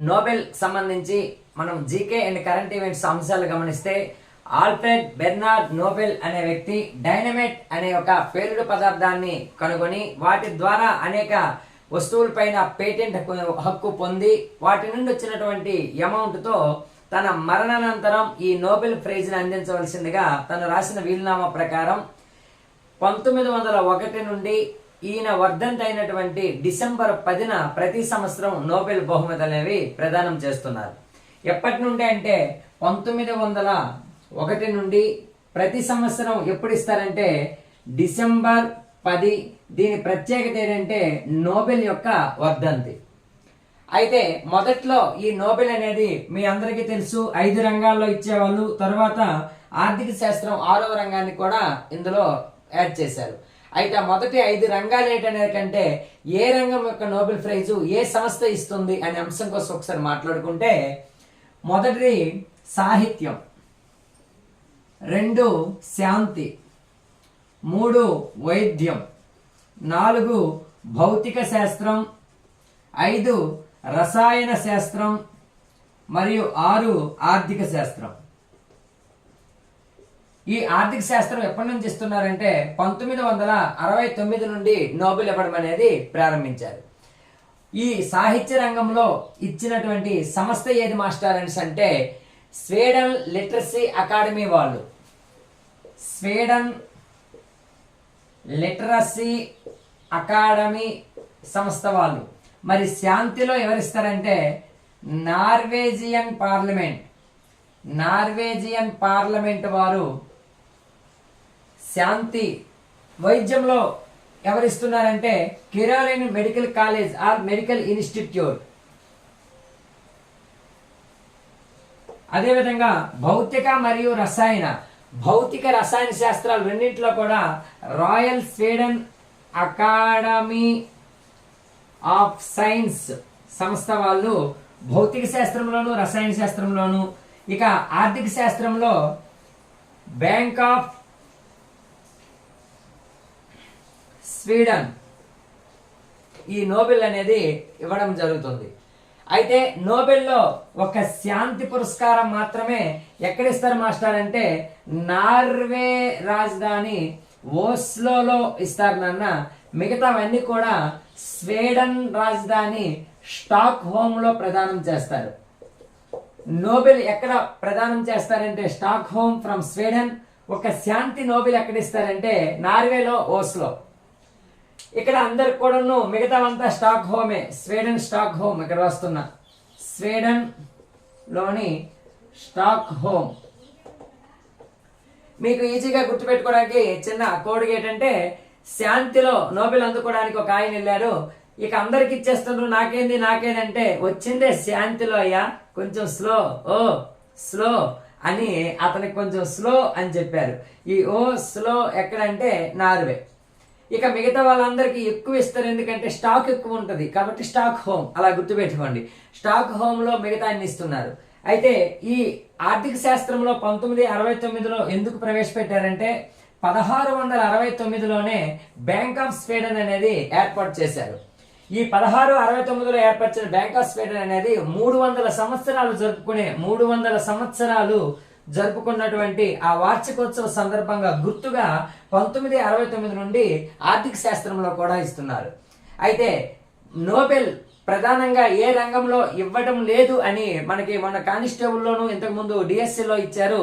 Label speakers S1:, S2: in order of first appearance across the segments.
S1: Nobel సంబంధించి మనం GK and current events అంశాలు గమనిస్తే ఆల్ఫ్రెడ్ బెర్నార్డ్ నోబెల్ అనే వ్యక్తి డైనమైట్ అనే ఒక పేలుడు పదార్థాన్ని కనుగొని వాటి ద్వారా అనేక వస్తువులపైన పేటెంట్ హక్కు- హక్కు పొంది వాటి నుండి వచ్చినటువంటి అమౌంట్తో తన మరణానంతరం ఈ నోబెల్ ప్రైజ్ని అందించవలసిందిగా తను రాసిన వీలునామా ప్రకారం పంతొమ్మిది వందల ఒకటి నుండి ఈయన వర్ధంతైనటువంటి అయినటువంటి డిసెంబర్ పదిన ప్రతి సంవత్సరం నోబెల్ బహుమతి అనేవి ప్రదానం చేస్తున్నారు. ఎప్పటి నుండి అంటే పంతొమ్మిది వందల ఒకటి నుండి ప్రతి సంవత్సరం ఎప్పుడు ఇస్తారంటే డిసెంబర్ పది. దీని ప్రత్యేకత ఏంటంటే నోబెల్ యొక్క వర్ధంతి. అయితే మొదట్లో ఈ నోబెల్ అనేది మీ అందరికీ తెలుసు. ఐదు రంగాల్లో ఇచ్చేవాళ్ళు. తర్వాత ఆర్థిక శాస్త్రం ఆరవ రంగాన్ని కూడా ఇందులో యాడ్ చేశారు. అయితే మొదటి ఐదు రంగాలు ఏంటనేది కంటే ఏ రంగం యొక్క నోబెల్ ప్రైజు ఏ సంస్థ ఇస్తుంది అనే అంశం కోసం ఒకసారి మాట్లాడుకుంటే మొదటిది సాహిత్యం రెండు శాంతి మూడు వైద్యం నాలుగు భౌతిక శాస్త్రం ఐదు రసాయన శాస్త్రం మరియు ఆరు ఆర్థిక శాస్త్రం. ఈ ఆర్థిక శాస్త్రం ఎప్పటి నుంచి ఇస్తున్నారంటే పంతొమ్మిది వందల అరవై తొమ్మిది నుండి నోబెల్ ఇవ్వడం అనేది ప్రారంభించారు. ఈ సాహిత్య రంగంలో ఇచ్చినటువంటి సంస్థ ఏది మాస్టర్స్ అంటే స్వీడన్ లిటరసీ అకాడమీ వాళ్ళు. స్వీడన్ లిటరసీ అకాడమీ సంస్థ వాళ్ళు. మరి శాంతిలో ఎవరిస్తారంటే నార్వేజియన్ పార్లమెంట్. నార్వేజియన్ పార్లమెంట్ వారు శాంతి వైద్యంలో ఎవరిస్తున్నారంటే Karolin medical college or medical institute. అదేవిధంగా భౌతిక మరియు రసాయన భౌతిక రసాయన శాస్త్రాలు రెండింటిలో కూడా royal Sweden academy of science సంస్థ వాళ్ళు భౌతిక శాస్త్రంలోను రసాయన శాస్త్రంలోను ఇక ఆర్థిక శాస్త్రంలో బ్యాంక్ ఆఫ్ స్వీడన్. ఈ నోబెల్ అనేది ఇవ్వడం జరుగుతుంది. అయితే నోబెల్లో ఒక శాంతి పురస్కారం మాత్రమే ఎక్కడిస్తారు మాస్టర్ అంటే నార్వే రాజధాని ఓస్లోలో ఇస్తారు నాన్న. మిగతావన్నీ కూడా స్వీడన్ రాజధాని స్టాక్ హోమ్లో ప్రదానం చేస్తారు. నోబెల్ ఎక్కడ ప్రదానం చేస్తారంటే స్టాక్ హోమ్ ఫ్రమ్ స్వీడన్. ఒక శాంతి నోబెల్ ఎక్కడ ఇస్తారంటే నార్వేలో ఓస్లో. ఇక్కడ అందరికి కూడాను మిగతావంతా స్టాక్ హోమే స్వీడన్ స్టాక్ హోమ్ ఇక్కడ వస్తున్నా స్వీడన్లోని స్టాక్ హోమ్. మీకు ఈజీగా గుర్తుపెట్టుకోవడానికి చిన్న కోడ్ ఏంటంటే శాంతిలో నోబెల్ అందుకోవడానికి ఒక ఆయన వెళ్ళారు. ఇక అందరికి ఇచ్చేస్తున్నారు నాకేంది నాకేందంటే వచ్చిందే శాంతిలో అయ్యా కొంచెం స్లో ఓ స్లో అని అతనికి కొంచెం స్లో అని చెప్పారు. ఈ ఓ స్లో ఎక్కడంటే నార్వే. ఇక మిగతా వాళ్ళందరికీ ఎక్కువ ఇస్తారు ఎందుకంటే స్టాక్ ఎక్కువ ఉంటుంది. కాబట్టి స్టాక్ హోమ్ అలా గుర్తుపెట్టుకోండి. స్టాక్ హోమ్లో మిగతా అన్ని ఇస్తున్నారు. అయితే ఈ ఆర్థిక శాస్త్రంలో పంతొమ్మిది అరవై తొమ్మిదిలో ఎందుకు ప్రవేశపెట్టారంటే పదహారు వందల అరవై తొమ్మిదిలోనే బ్యాంక్ ఆఫ్ స్వీడన్ అనేది ఏర్పాటు చేశారు. ఈ పదహారు అరవై తొమ్మిదిలో ఏర్పరిచిన బ్యాంక్ ఆఫ్ స్వీడన్ అనేది మూడు వందల సంవత్సరాలు జరుపుకునే మూడు వందల సంవత్సరాలు జరుపుకున్నటువంటి ఆ వార్షికోత్సవ సందర్భంగా గుర్తుగా పంతొమ్మిది అరవై తొమ్మిది నుండి ఆర్థిక శాస్త్రంలో కూడా ఇస్తున్నారు. అయితే నోబెల్ ప్రధానంగా ఏ రంగంలో ఇవ్వడం లేదు అని మనకి మన కానిస్టేబుల్లోనూ ఇంతకుముందు డిఎస్సిలో ఇచ్చారు.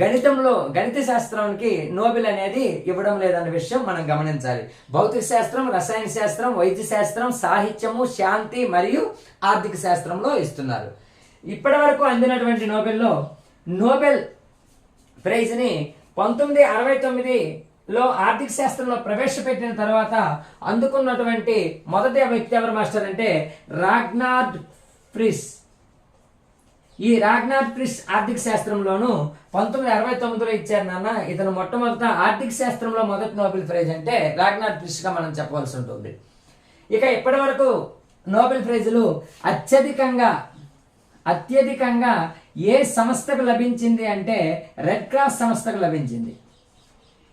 S1: గణితంలో గణిత శాస్త్రానికి నోబెల్ అనేది ఇవ్వడం లేదన్న విషయం మనం గమనించాలి. భౌతిక శాస్త్రం రసాయన శాస్త్రం వైద్య శాస్త్రం సాహిత్యము శాంతి మరియు ఆర్థిక శాస్త్రంలో ఇస్తున్నారు. ఇప్పటి వరకు అందినటువంటి నోబెల్లో నోబెల్ ప్రైజ్ని పంతొమ్మిది అరవై తొమ్మిదిలో ఆర్థిక శాస్త్రంలో ప్రవేశపెట్టిన తర్వాత అందుకున్నటువంటి మొదటి వ్యక్తి ఎవరు మాస్టర్ అంటే రాగ్నార్డ్ ఫ్రిస్. ఈ రాగ్నాథ్ ప్రిస్ ఆర్థిక శాస్త్రంలోను పంతొమ్మిది అరవై తొమ్మిదిలో ఇచ్చారు నాన్న. ఇతను మొట్టమొదట ఆర్థిక శాస్త్రంలో మొదటి నోబెల్ ప్రైజ్ అంటే రాగ్నాథ్ ప్రిస్గా మనం చెప్పవలసి ఉంటుంది. ఇక ఇప్పటి వరకు నోబెల్ ప్రైజులు అత్యధికంగా అత్యధికంగా ఏ సంస్థకు లభించింది అంటే రెడ్ క్రాస్ సంస్థకు లభించింది.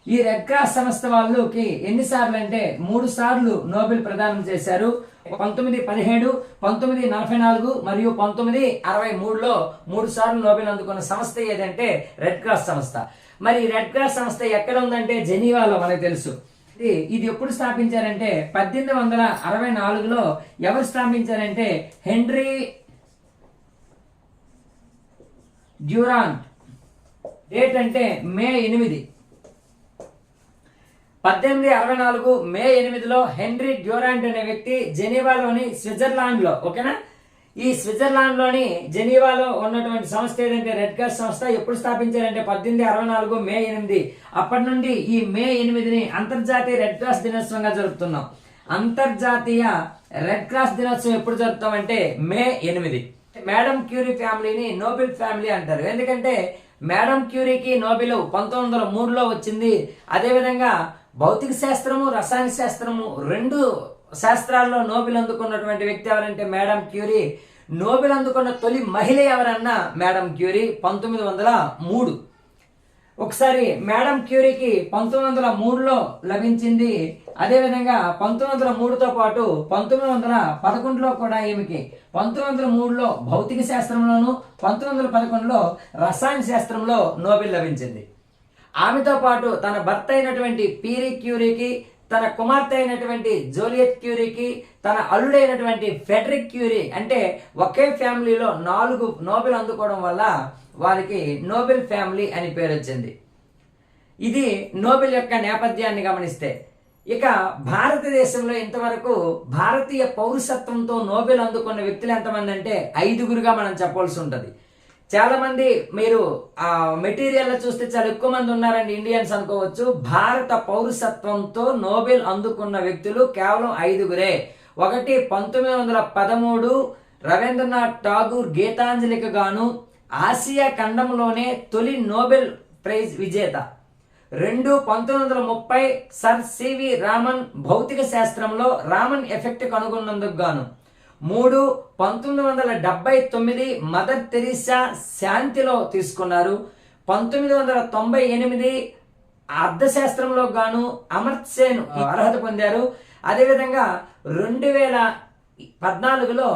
S1: ఈ రెడ్ క్రాస్ సంస్థ వాళ్ళకి ఎన్నిసార్లు అంటే మూడు సార్లు నోబెల్ ప్రదానం చేశారు. పంతొమ్మిది పదిహేడు పంతొమ్మిది నలభై నాలుగు మరియు పంతొమ్మిది అరవై మూడులో మూడు సార్లు నోబెల్ అందుకున్న సంస్థ ఏదంటే రెడ్ క్రాస్ సంస్థ. మరి రెడ్ క్రాస్ సంస్థ ఎక్కడ ఉందంటే జెనీవాలో మనకు తెలుసు. ఇది ఎప్పుడు స్థాపించారంటే పద్దెనిమిది వందల అరవై నాలుగులో ఎవరు స్థాపించారంటే హెన్రీ డ్యూరాంట్. డేట్ అంటే మే ఎనిమిది. పద్దెనిమిది అరవై నాలుగు మే ఎనిమిదిలో హెన్రీ డ్యూరాంట్ అనే వ్యక్తి జెనీవాలోని స్విట్జర్లాండ్లో ఓకేనా? ఈ స్విట్జర్లాండ్లోని జెనీవాలో ఉన్నటువంటి సంస్థ ఏదంటే రెడ్ క్రాస్ సంస్థ ఎప్పుడు స్థాపించారంటే పద్దెనిమిది అరవై నాలుగు మే ఎనిమిది. అప్పటి నుండి ఈ మే ఎనిమిదిని అంతర్జాతీయ రెడ్ క్రాస్ దినోత్సవంగా జరుపుతున్నాం. అంతర్జాతీయ రెడ్ క్రాస్ దినోత్సవం ఎప్పుడు జరుపుతామంటే మే ఎనిమిది. మేడం క్యూరీ ఫ్యామిలీని నోబెల్ ఫ్యామిలీ అంటారు. ఎందుకంటే మేడం క్యూరీకి నోబెల్ పంతొమ్మిది వందల మూడులో వచ్చింది. అదేవిధంగా భౌతిక శాస్త్రము రసాయన శాస్త్రము రెండు శాస్త్రాల్లో నోబెల్ అందుకున్నటువంటి వ్యక్తి ఎవరంటే మేడం క్యూరీ. నోబెల్ అందుకున్న తొలి మహిళ ఎవరన్నా మేడం క్యూరీ? పంతొమ్మిది వందల మూడు ఒకసారి మేడం క్యూరీకి పంతొమ్మిది వందల మూడులో లభించింది అదేవిధంగా పంతొమ్మిది వందల మూడుతో పాటు పంతొమ్మిది వందల పదకొండులో కూడా ఈమెకి పంతొమ్మిది వందల మూడులో భౌతిక శాస్త్రంలోను పంతొమ్మిది వందల పదకొండులో రసాయన శాస్త్రంలో నోబెల్ లభించింది. ఆమెతో పాటు తన భర్త అయినటువంటి పీరి క్యూరీకి తన కుమార్తె అయినటువంటి జోలియత్ క్యూరీకి తన అల్లుడైనటువంటి ఫెడరిక్ క్యూరీ అంటే ఒకే ఫ్యామిలీలో నాలుగు నోబెల్ అందుకోవడం వల్ల వారికి నోబెల్ ఫ్యామిలీ అని పేరు వచ్చింది ఇది నోబెల్ యొక్క నేపథ్యాన్ని గమనిస్తే ఇక భారతదేశంలో ఇంతవరకు భారతీయ పౌరసత్వంతో నోబెల్ అందుకున్న వ్యక్తులు ఎంతమంది అంటే ఐదుగురుగా మనం చెప్పవలసి ఉంటుంది. చాలామంది మీరు ఆ మెటీరియల్ చూస్తే చాలా ఎక్కువ మంది ఉన్నారండి ఇండియన్స్ అనుకోవచ్చు. భారత పౌరసత్వంతో నోబెల్ అందుకున్న వ్యక్తులు కేవలం ఐదుగురే. ఒకటి పంతొమ్మిది వందల పదమూడు రవీంద్రనాథ్ ఠాగూర్ గీతాంజలికి గాను ఆసియా ఖండంలోనే తొలి నోబెల్ ప్రైజ్ విజేత. రెండు పంతొమ్మిది వందల ముప్పై సర్ సివి రామన్ భౌతిక శాస్త్రంలో రామన్ ఎఫెక్ట్ కనుగొన్నందుకు గాను. మూడు పంతొమ్మిది వందల డెబ్బై తొమ్మిది మదర్ తెరీసా శాంతిలో తీసుకున్నారు. పంతొమ్మిది వందల తొంభై ఎనిమిది అర్థశాస్త్రంలో గాను అమర్త్ సేన్ అర్హత పొందారు. అదేవిధంగా రెండు వేల పద్నాలుగులో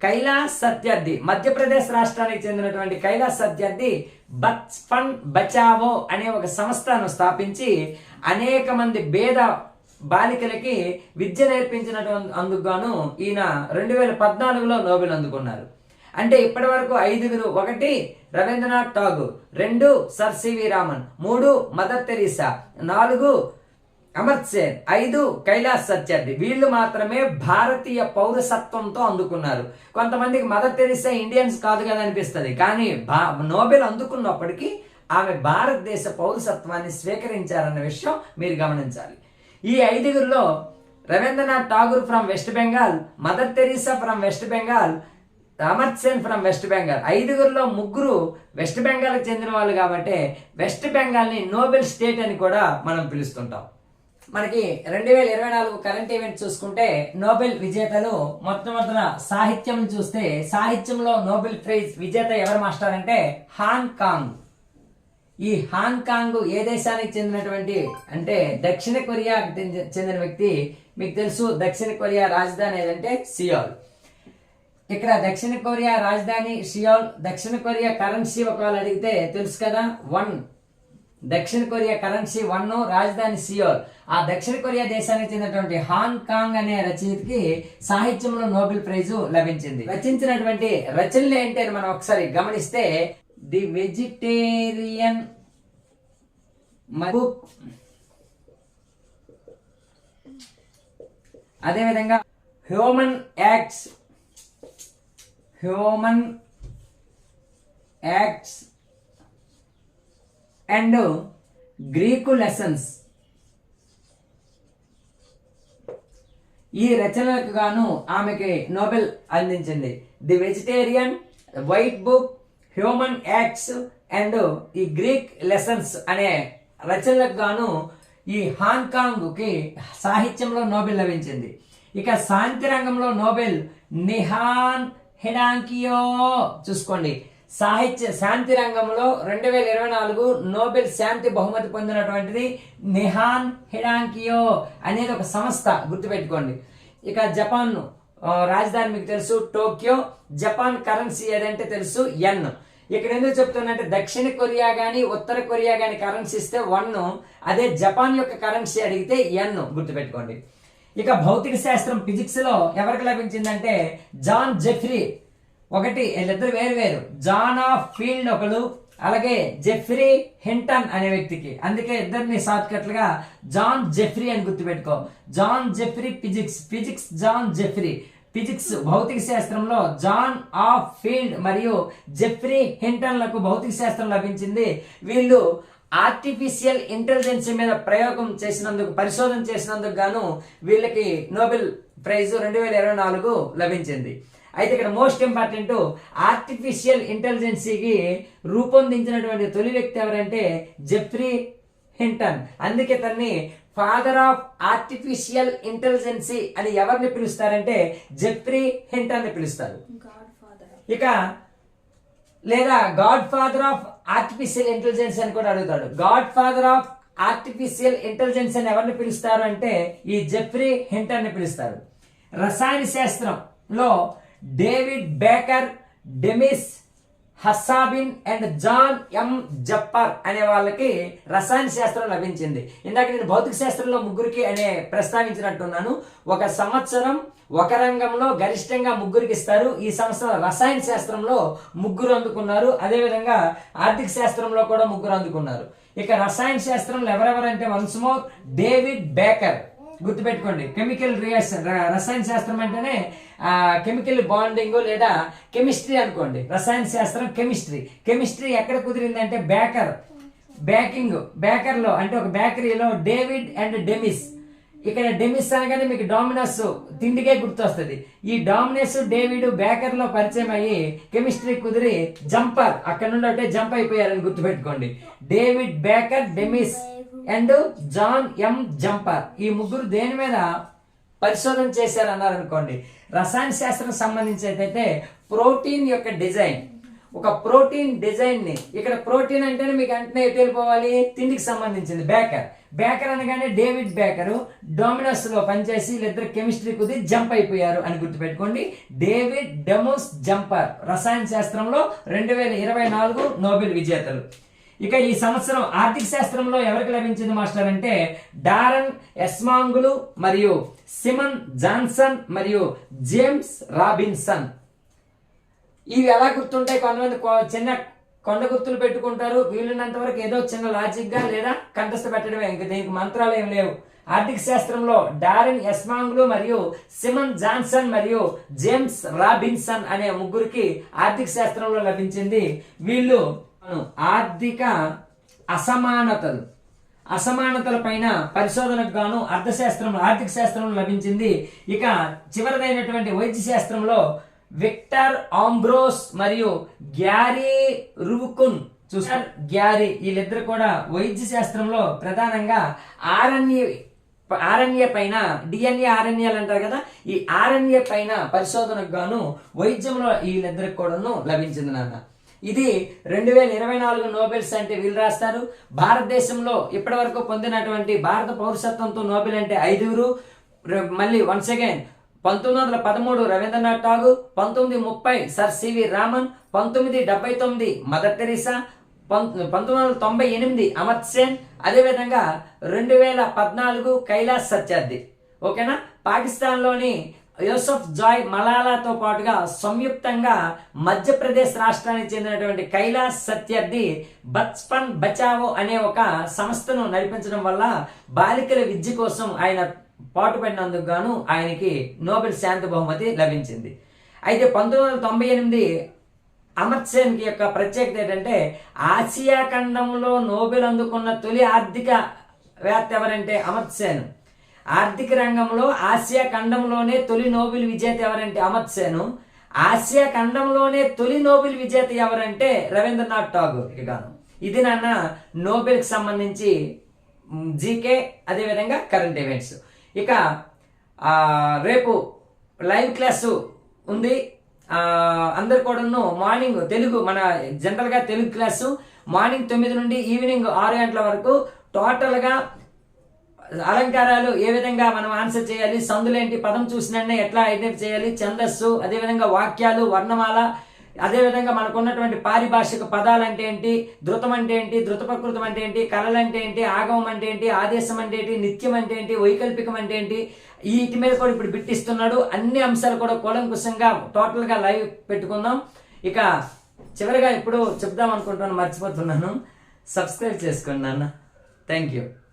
S1: కైలాస్ సత్యర్థి మధ్యప్రదేశ్ రాష్ట్రానికి చెందినటువంటి కైలాస్ సత్యార్థి బచ్పన్ బచావో అనే ఒక సంస్థను స్థాపించి అనేక మంది పేద బాలికలకి విద్య నేర్పించినటువంటి అందుకు గాను ఈయన రెండు వేల పద్నాలుగులో నోబెల్ అందుకున్నారు. అంటే ఇప్పటి వరకు ఐదుగురు ఒకటి రవీంద్రనాథ్ ఠాగూర్ రెండు సర్ సివి రామన్ మూడు మదర్ తెరీసా నాలుగు అమర్త్ సేన్ ఐదు కైలాస్ సత్యార్థి. వీళ్ళు మాత్రమే భారతీయ పౌరసత్వంతో అందుకున్నారు. కొంతమందికి మదర్ తెరిసా ఇండియన్స్ కాదు కదా అనిపిస్తుంది. కానీ నోబెల్ అందుకున్నప్పటికీ ఆమె భారతదేశ పౌరసత్వాన్ని స్వీకరించారన్న విషయం మీరు గమనించాలి. ఈ ఐదుగురిలో Rabindranath Tagore from west Bengal mother Teresa from west Bengal Amartya Sen from west Bengal ఐదుగురిలో ముగ్గురు వెస్ట్ బెంగాల్కి చెందిన వాళ్ళు కాబట్టి వెస్ట్ బెంగాల్ని నోబెల్ స్టేట్ అని కూడా మనం పిలుస్తుంటాం. మనకి రెండు వేల ఇరవై నాలుగు కరెంట్ ఈవెంట్ చూసుకుంటే నోబెల్ విజేతలు మొట్టమొదట సాహిత్యం చూస్తే సాహిత్యంలో నోబెల్ ప్రైజ్ విజేత ఎవరు మాస్టర్ అంటే హాంగ్ కాంగ్. ఈ హాంకాంగ్ ఏ దేశానికి చెందినటువంటి అంటే దక్షిణ కొరియా చెందిన వ్యక్తి? మీకు తెలుసు దక్షిణ కొరియా రాజధాని ఏదంటే సియోల్. ఇక్కడ దక్షిణ కొరియా రాజధాని సియోల్ దక్షిణ కొరియా కరెన్సీ ఒకవేళ అడిగితే తెలుసు కదా? వన్. దక్షిణ కొరియా కరెన్సీ వన్ రాజధాని సియోల్. ఆ దక్షిణ కొరియా దేశానికి చెందినటువంటి హాంగ్ కాంగ్ అనే రచయితకి సాహిత్యంలో నోబెల్ ప్రైజు లభించింది. రచించినటువంటి రచనలు ఏంటి అని మనం ఒకసారి గమనిస్తే ది వెజిటేరియన్ బుక్. అదేవిధంగా human acts human acts and Greek lessons. ఈ రచనలకు గాను ఆమెకి నోబెల్ అందించింది. The vegetarian white book human acts and ఈ గ్రీక్ లెసన్స్ అనే రచనలకు గాను ఈ హాంకాంగ్కి సాహిత్యంలో నోబెల్ లభించింది. ఇక శాంతి రంగంలో నోబెల్ నిహాన్ హెడాంకియో చూసుకోండి. సాహిత్య శాంతి రంగంలో రెండు వేల ఇరవై నాలుగు నోబెల్ శాంతి బహుమతి పొందినటువంటిది నిహాన్ హిడాంకియో అనేది ఒక సంస్థ గుర్తుపెట్టుకోండి. ఇక జపాన్ రాజధాని మీకు తెలుసు టోక్యో జపాన్ కరెన్సీ ఏదంటే తెలుసు ఎన్. ఇక్కడ ఎందుకు చెప్తున్నంటే దక్షిణ కొరియా కానీ ఉత్తర కొరియా కానీ కరెన్సీ ఇస్తే వన్ అదే జపాన్ యొక్క కరెన్సీ అడిగితే ఎన్ గుర్తుపెట్టుకోండి. ఇక భౌతిక శాస్త్రం ఫిజిక్స్లో ఎవరికి లభించిందంటే జాన్ జెఫ్రీ ఒకటి వీళ్ళిద్దరు వేరు వేరు. జాన్ ఆఫ్ ఫీల్డ్ ఒకడు అలాగే జెఫ్రీ హింటన్ అనే వ్యక్తికి. అందుకే ఇద్దరిని షార్ట్ జాన్ జెఫ్రీ అని గుర్తుపెట్టుకో. John Geoffrey physics physics John Geoffrey. Physics భౌతిక శాస్త్రంలో జాన్ ఆఫ్ ఫీల్డ్ మరియు జెఫ్రీ హింటన్లకు భౌతిక శాస్త్రం లభించింది. వీళ్ళు ఆర్టిఫిషియల్ ఇంటెలిజెన్స్ మీద ప్రయోగం చేసినందుకు పరిశోధన చేసినందుకు గాను వీళ్ళకి నోబెల్ ప్రైజ్ రెండు వేల ఇరవై నాలుగు లభించింది. అయితే ఇక్కడ మోస్ట్ ఇంపార్టెంట్ ఆర్టిఫిషియల్ ఇంటెలిజెన్సీకి రూపొందించినటువంటి తొలి వ్యక్తి ఎవరంటే జెఫ్రీ హింటన్. అందుకే తన్ని ఫాదర్ ఆఫ్ ఆర్టిఫిషియల్ ఇంటెలిజెన్సీ అని ఎవరిని పిలుస్తారంటే జెఫ్రీ హింటన్ని పిలుస్తారు ఇక లేదా godfather of artificial intelligence అని కూడా అడుగుతాడు. Godfather of artificial intelligence అని ఎవరిని పిలుస్తారు అంటే ఈ జెఫ్రీ హింటర్ని పిలుస్తారు. రసాయన శాస్త్రంలో David Baker Demis Hassabis and John M Jumper అనే వాళ్ళకి రసాయన శాస్త్రం లభించింది. ఇందాక నేను భౌతిక శాస్త్రంలో ముగ్గురికి అనే ప్రస్తావించినట్టున్నాను. ఒక సంవత్సరం ఒక రంగంలో గరిష్టంగా ముగ్గురికి ఇస్తారు. ఈ సంవత్సరం రసాయన శాస్త్రంలో ముగ్గురు అందుకున్నారు. అదేవిధంగా ఆర్థిక శాస్త్రంలో కూడా ముగ్గురు అందుకున్నారు. ఇక రసాయన శాస్త్రంలో ఎవరెవరంటే వన్స్ మోర్ డేవిడ్ బేకర్. గుర్తుపెట్టుకోండి. కెమికల్ రియాక్షన్ రసాయన శాస్త్రం అంటేనే కెమికల్ బాండింగ్ లేదా కెమిస్ట్రీ అనుకోండి. రసాయన శాస్త్రం కెమిస్ట్రీ. కెమిస్ట్రీ ఎక్కడ కుదిరిందంటే బేకర్ బేకింగ్ బేకర్లో అంటే ఒక బేకరీలో డేవిడ్ అండ్ డెమిస్. ఇక్కడ డెమిస్ అనగానే మీకు డామినస్ తిండికే గుర్తొస్తుంది. ఈ డామినస్ డేవిడ్ బేకర్లో పరిచయం అయ్యి కెమిస్ట్రీ కుదిరి జంపర్. అక్కడ నుండి ఒకటే జంప్ అయిపోయారని గుర్తుపెట్టుకోండి. David Baker Demis. And John M Jumper. ఈ ముగ్గురు దేని మీద పరిశోధన చేశారు అన్నారనుకోండి రసాయన శాస్త్రం సంబంధించి అయితే ప్రోటీన్ యొక్క డిజైన్. ఒక ప్రోటీన్ డిజైన్ని ఇక్కడ ప్రోటీన్ అంటేనే మీకు వెంటనే ఎటు వెళ్ళిపోవాలి? తిండికి సంబంధించింది బేకర్. బేకర్ అనగానే డేవిడ్ బేకర్ డొమినోస్లో పనిచేసి వీళ్ళిద్దరు కెమిస్ట్రీ కుది జంప్ అయిపోయారు అని గుర్తుపెట్టుకోండి. డేవిడ్ డెమోస్ జంపర్ రసాయన శాస్త్రంలో రెండు వేల ఇరవై నాలుగు నోబెల్ విజేతలు. ఇక ఈ సంవత్సరం ఆర్థిక శాస్త్రంలో ఎవరికి లభించింది మాస్టర్ అంటే డారన్ ఎస్మాంగులు మరియు సిమన్ జాన్సన్ మరియు జేమ్స్ రాబిన్సన్. ఇవి ఎలా గుర్తుంటాయి? కొంతమంది కొ- చిన్న కొండ గుర్తులు పెట్టుకుంటారు. వీలున్నంత వరకు ఏదో చిన్న లాజిక్గా లేదా కంఠస్థ పెట్టడమే. ఇంకా దీనికి మంత్రాలు ఏం లేవు. ఆర్థిక శాస్త్రంలో డారెన్ ఎస్మాంగ్లు మరియు సిమన్ జాన్సన్ మరియు జేమ్స్ రాబిన్సన్ అనే ముగ్గురికి ఆర్థిక శాస్త్రంలో లభించింది. వీళ్ళు ఆర్థిక అసమానతలు. అసమానతల పైన పరిశోధనకు గాను అర్థశాస్త్రంలో ఆర్థిక శాస్త్రంలో లభించింది. ఇక చివరిదైనటువంటి వైద్య శాస్త్రంలో విక్టర్ ఆంబ్రోస్ మరియు గ్యారీ రువుకున్ చూసారు గ్యారీ వీళ్ళిద్దరు కూడా వైద్య శాస్త్రంలో ప్రధానంగా ఆర్ఎన్ఏ ఆర్ఎన్ఏ పైన డిఎన్ఏ ఆర్ఎన్ఏలు అంటారు కదా ఈ ఆర్ఎన్ఏ పైన పరిశోధనకు గాను వైద్యంలో వీళ్ళిద్దరికి కూడాను లభించింది నాన్న. ఇది రెండు వేల ఇరవై నాలుగు నోబెల్స్ అంటే వీళ్ళు రాస్తారు. భారతదేశంలో ఇప్పటి వరకు పొందినటువంటి భారత పౌరసత్వంతో నోబెల్ అంటే ఐదుగురు. మళ్ళీ వన్స్ అగైన్ పంతొమ్మిది వందల పదమూడు రవీంద్రనాథ్ ఠాగూర్ పంతొమ్మిది ముప్పై సర్ సివి రామన్ పంతొమ్మిది డెబ్బై తొమ్మిది మదర్ తెరీసా పం- పంతొమ్మిది వందల తొంభై ఎనిమిది అమర్ సేన్ అదేవిధంగా రెండు వేల పద్నాలుగు కైలాస్ సత్యార్థి. ఓకేనా? పాకిస్తాన్లోని యూసఫ్ జాయ్ మలాలాతో పాటుగా సంయుక్తంగా మధ్యప్రదేశ్ రాష్ట్రానికి చెందినటువంటి కైలాస్ సత్యార్థి బచ్పన్ బచావో అనే ఒక సంస్థను నడిపించడం వల్ల బాలికల విద్య కోసం ఆయన పాటుపడినందుకు గాను ఆయనకి నోబెల్ శాంతి బహుమతి లభించింది. అయితే పంతొమ్మిది వందల తొంభై ఎనిమిది అమర్త్ సేన్ యొక్క ప్రత్యేకత ఏంటంటే ఆసియా ఖండంలో నోబెల్ అందుకున్న తొలి ఆర్థిక వేత్త ఎవరంటే అమర్త్ సేన్. ఆర్థిక రంగంలో ఆసియా ఖండంలోనే తొలి నోబెల్ విజేత ఎవరంటే అమత్ సేను. ఆసియా ఖండంలోనే తొలి నోబెల్ విజేత ఎవరంటే రవీంద్రనాథ్ ఠాగూర్ ఇక గాను ఇది నాన్న నోబెల్కి సంబంధించి జీకే అదేవిధంగా కరెంట్ ఈవెంట్స్ ఇక రేపు లైవ్ క్లాసు ఉంది. అందరు కూడాను మార్నింగ్ తెలుగు మన జనరల్గా తెలుగు క్లాసు మార్నింగ్ తొమ్మిది నుండి ఈవినింగ్ ఆరు గంటల వరకు టోటల్గా అలంకారాలు ఏ విధంగా మనం ఆన్సర్ చేయాలి? సందులేంటి? పదం చూసినట్టే ఎట్లా ఐడెంటిఫై చేయాలి? ఛందస్సు అదేవిధంగా వాక్యాలు వర్ణమాల అదేవిధంగా మనకు ఉన్నటువంటి పారిభాషిక పదాలు అంటే ఏంటి? ధృతం అంటే ఏంటి? ధృత ప్రకృతం అంటే ఏంటి? కళలు అంటే ఏంటి? ఆగమం అంటే ఏంటి? ఆదేశం అంటే ఏంటి? నిత్యం అంటే ఏంటి? వైకల్పికం అంటే ఏంటి? వీటి మీద కూడా ఇప్పుడు బిట్టిస్తున్నాడు అన్ని అంశాలు కూడా కూలంకుశంగా టోటల్గా లైవ్ పెట్టుకుందాం. ఇక చివరిగా ఇప్పుడు చెప్దాం అనుకుంటున్నాను మర్చిపోతున్నాను. సబ్స్క్రైబ్ చేసుకోండి నాన్న. Thank you.